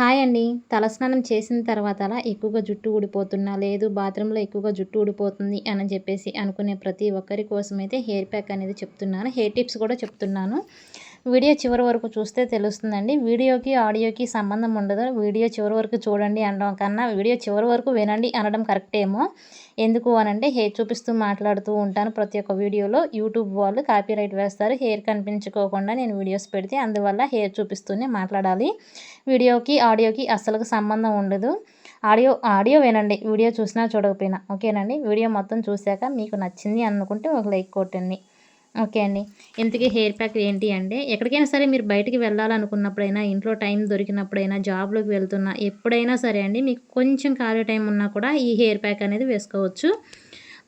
Hi అండి. తలస్నానం చేసిన తర్వాత అలా ఎక్కువగా జుట్టు ఊడిపోతున్నా లేదు బాత్రూంలో ఎక్కువగా జుట్టు ఊడిపోతుంది అని చెప్పేసి అనుకునే ప్రతి ఒక్కరి కోసం అయితే హెయిర్ ప్యాక్ అనేది చెప్తున్నాను. హెయిర్ టిప్స్ కూడా చెప్తున్నాను. వీడియో చివరి వరకు చూస్తే తెలుస్తుందండి. వీడియోకి ఆడియోకి సంబంధం ఉండదు. వీడియో చివరి వరకు చూడండి అనడం కన్నా వీడియో చివరి వరకు వినండి అనడం కరెక్టేమో ఎందుకు అనంటే హెయిర్ చూపిస్తూ మాట్లాడుతూ ఉంటాను ప్రతి ఒక్క వీడియోలో. యూట్యూబ్ వాళ్ళు కాపీ రైట్ వేస్తారు. హెయిర్ కనిపించుకోకుండా నేను వీడియోస్ పెడితే అందువల్ల హెయిర్ చూపిస్తూనే మాట్లాడాలి. వీడియోకి ఆడియోకి అస్సలు సంబంధం ఉండదు. ఆడియో ఆడియో వినండి. వీడియో చూసినా చూడకపోయినా. ఓకేనండి? వీడియో మొత్తం చూశాక మీకు నచ్చింది అనుకుంటే ఒక లైక్ కొట్టండి. ఓకే అండి. ఇంతకీ హెయిర్ ప్యాక్ ఏంటి అంటే ఎక్కడికైనా సరే మీరు బయటికి వెళ్ళాలనుకున్నప్పుడైనా ఇంట్లో టైం దొరికినప్పుడైనా జాబ్లోకి వెళ్తున్నా ఎప్పుడైనా సరే అండి మీకు కొంచెం ఖాళీ టైం ఉన్నా కూడా ఈ హెయిర్ ప్యాక్ అనేది వేసుకోవచ్చు.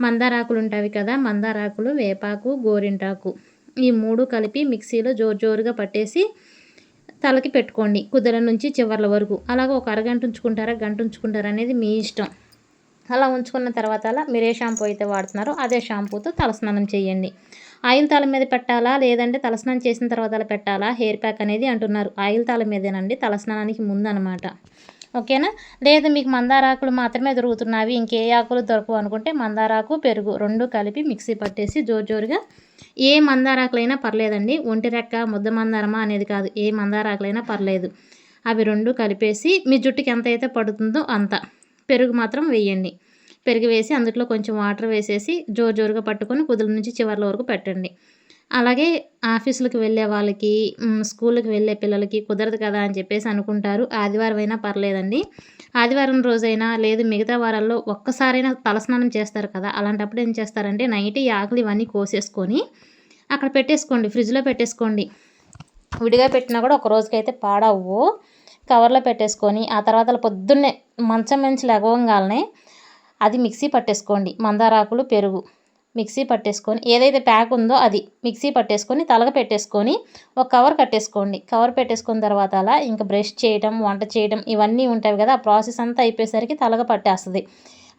మందారాకులు ఉంటాయి కదా మందారాకులు వేపాకు గోరింటాకు ఈ మూడు కలిపి మిక్సీలో జోరు జోరుగా పట్టేసి తలకి పెట్టుకోండి. కుదర నుంచి చివర్ల వరకు. అలాగే ఒక అరగంట ఉంచుకుంటారా గంట ఉంచుకుంటారా అనేది మీ ఇష్టం. అలా ఉంచుకున్న తర్వాత అలా మీరు ఏ షాంపూ అయితే వాడుతున్నారో అదే షాంపూతో తలస్నానం చేయండి. ఆయిల్ తల మీద పెట్టాలా? లేదంటే తలస్నానం చేసిన తర్వాత పెట్టాలా? హెయిర్ ప్యాక్ అనేది అంటున్నారు. ఆయిల్ తల మీదేనండి. తలస్నానానికి ముందు అనమాట ఓకేనా? లేదు మీకు మందారాకులు మాత్రమే దొరుకుతున్నవి ఇంకే ఆకులు దొరకవు అనుకుంటే మందారాకు పెరుగు రెండు కలిపి మిక్సీ పట్టేసి జోరు జోరుగా ఏ మందారాకులైనా పర్లేదండి. ఒంటి రెక్క ముద్ద మందారమా అనేది కాదు. ఏ మందారాకులైనా పర్లేదు. అవి రెండు కలిపేసి మీ జుట్టుకి ఎంత అయితే పడుతుందో అంత. పెరుగు మాత్రం వేయండి. పెరుగు వేసి అందులో కొంచెం వాటర్ వేసేసి జోరు జోరుగా పట్టుకొని కుదుల నుంచి చివర్ల వరకు పెట్టండి. అలాగే ఆఫీసులకు వెళ్ళే వాళ్ళకి స్కూల్కి వెళ్ళే పిల్లలకి కుదరదు కదా అని చెప్పేసి అనుకుంటారు. ఆదివారం అయినా పర్లేదండి. ఆదివారం రోజైనా లేదు మిగతా వారాల్లో ఒక్కసారైనా తలస్నానం చేస్తారు కదా. అలాంటప్పుడు ఏం చేస్తారంటే నైట్ ఈ ఆకులు ఇవన్నీ కోసేసుకొని అక్కడ పెట్టేసుకోండి ఫ్రిడ్జ్లో పెట్టేసుకోండి. విడిగా పెట్టినా కూడా ఒక రోజుకైతే పాడవు కవర్లో పెట్టేసుకొని ఆ తర్వాత పొద్దున్నే మంచం మంచి లెగవంగానే అది మిక్సీ పట్టేసుకోండి. మందారాకులు పెరుగు. మిక్సీ పట్టేసుకొని ఏదైతే ప్యాక్ ఉందో అది మిక్సీ పట్టేసుకొని తలగ పెట్టేసుకొని ఒక కవర్ కట్టేసుకోండి. కవర్ పెట్టేసుకున్న తర్వాత అలా ఇంకా బ్రష్ చేయడం వంట చేయడం ఇవన్నీ ఉంటాయి కదా ఆ ప్రాసెస్ అంతా అయిపోయేసరికి తలగ పట్టేస్తుంది.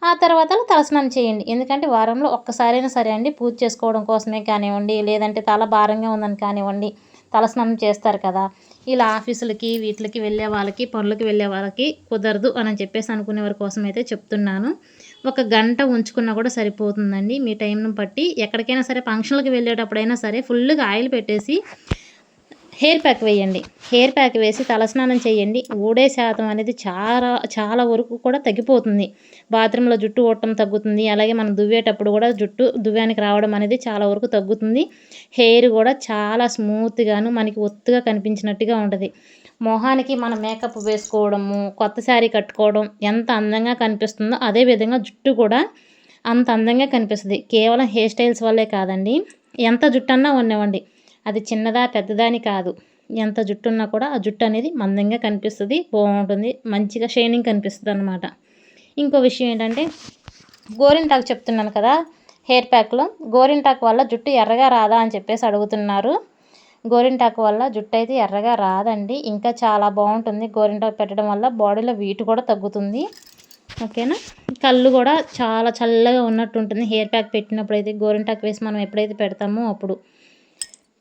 ఆ తర్వాత తలస్నానం చేయండి. ఎందుకంటే వారంలో ఒక్కసారైనా సరే అండి పూజ చేసుకోవడం కోసమే కానివ్వండి లేదంటే తల భారంగా ఉందని కానివ్వండి తలస్నానం చేస్తారు కదా. ఇలా ఆఫీసులకి వీటికి వెళ్ళే వాళ్ళకి పనులకి వెళ్ళే వాళ్ళకి కుదరదు అని చెప్పేసి అనుకునే వారి కోసం అయితే చెప్తున్నాను. ఒక గంట ఉంచుకున్నా కూడా సరిపోతుందండి మీ టైంను బట్టి. ఎక్కడికైనా సరే ఫంక్షన్లకు వెళ్ళేటప్పుడైనా సరే ఫుల్గా ఆయిల్ పెట్టేసి హెయిర్ ప్యాక్ వేయండి. హెయిర్ ప్యాక్ వేసి తలస్నానం చేయండి. ఊడే శాతం అనేది చాలా చాలా వరకు కూడా తగ్గిపోతుంది. బాత్రూంలో జుట్టు ఓడటం తగ్గుతుంది. అలాగే మనం దువ్వేటప్పుడు కూడా జుట్టు దువ్వానికి రావడం అనేది చాలా వరకు తగ్గుతుంది. హెయిర్ కూడా చాలా స్మూత్గాను మనకి ఒత్తుగా కనిపించినట్టుగా ఉంటుంది. మొహానికి మన మేకప్ వేసుకోవడము కొత్త శారీ కట్టుకోవడం ఎంత అందంగా కనిపిస్తుందో అదే విధంగా జుట్టు కూడా అంత అందంగా కనిపిస్తుంది. కేవలం హెయిర్ స్టైల్స్ వల్లే కాదండి. ఎంత జుట్టు అన్నా ఉన్నవ్వండి అది చిన్నదా పెద్దదా అని కాదు. ఎంత జుట్టు ఉన్నా కూడా ఆ జుట్టు అనేది మందంగా కనిపిస్తుంది బాగుంటుంది మంచిగా షైనింగ్ కనిపిస్తుంది అనమాట ఇంకో విషయం ఏంటంటే గోరింటాకు చెప్తున్నాను కదా హెయిర్ ప్యాక్లో. గోరింటాకు వల్ల జుట్టు ఎర్రగా రాదా అని చెప్పేసి అడుగుతున్నారు. గోరింటాకు వల్ల జుట్టు అయితే ఎర్రగా రాదండి. ఇంకా చాలా బాగుంటుంది. గోరింటాకు పెట్టడం వల్ల బాడీలో వీటు కూడా తగ్గుతుంది. ఓకేనా? కళ్ళు కూడా చాలా చల్లగా ఉన్నట్టు ఉంటుంది హెయిర్ ప్యాక్ పెట్టినప్పుడు అయితే గోరింటాకు వేసి మనం ఎప్పుడైతే పెడతామో అప్పుడు.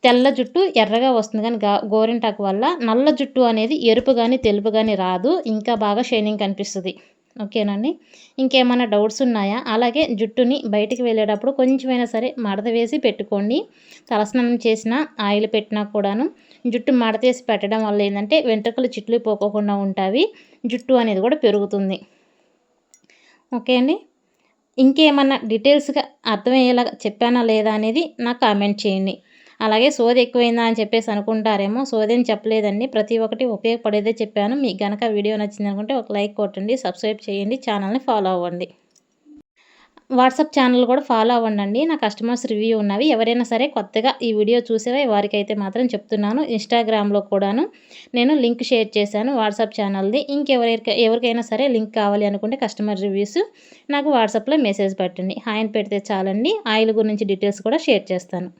తెల్ల జుట్టు ఎర్రగా వస్తుంది. కానీ గోరింటాకు వల్ల నల్ల జుట్టు అనేది ఎరుపు కానీ తెలుపు కానీ రాదు. ఇంకా బాగా షైనింగ్ కనిపిస్తుంది. ఓకేనండి. ఇంకేమైనా డౌట్స్ ఉన్నాయా? అలాగే జుట్టుని బయటికి వెళ్ళేటప్పుడు కొంచెమైనా సరే మడత వేసి పెట్టుకోండి. తలస్నానం చేసిన ఆయిల్ పెట్టినా కూడాను జుట్టు మడతేసి పెట్టడం వల్ల ఏంటంటే వెంట్రుకలు చిట్లు పోకోకుండా ఉంటాయి. జుట్టు అనేది కూడా పెరుగుతుంది. ఓకే అండి. ఇంకేమన్నా డీటెయిల్స్గా అర్థమయ్యేలాగా చెప్పానా లేదా అనేది నాకు కామెంట్ చేయండి. అలాగే సోది ఎక్కువైందా అని చెప్పేసి అనుకుంటారేమో సోది అని చెప్పలేదండి. ప్రతి ఒక్కటి ఉపయోగపడేదే చెప్పాను. మీకు కనుక వీడియో నచ్చింది అనుకుంటే ఒక లైక్ కొట్టండి సబ్స్క్రైబ్ చేయండి ఛానల్ని ఫాలో అవ్వండి. వాట్సాప్ ఛానల్ కూడా ఫాలో అవ్వండి నా కస్టమర్స్ రివ్యూ ఉన్నవి ఎవరైనా సరే కొత్తగా ఈ వీడియో చూసేవా వారికైతే మాత్రం చెప్తున్నాను. ఇన్స్టాగ్రామ్లో కూడాను నేను లింక్ షేర్ చేశాను వాట్సాప్ ఛానల్ది. ఇంకెవరైనా ఎవరికైనా సరే లింక్ కావాలి అనుకుంటే కస్టమర్ రివ్యూస్ నాకు వాట్సాప్లో మెసేజ్ పెట్టండి. హాయిని పెడితే చాలండి. ఆయిల్ గురించి డీటెయిల్స్ కూడా షేర్ చేస్తాను.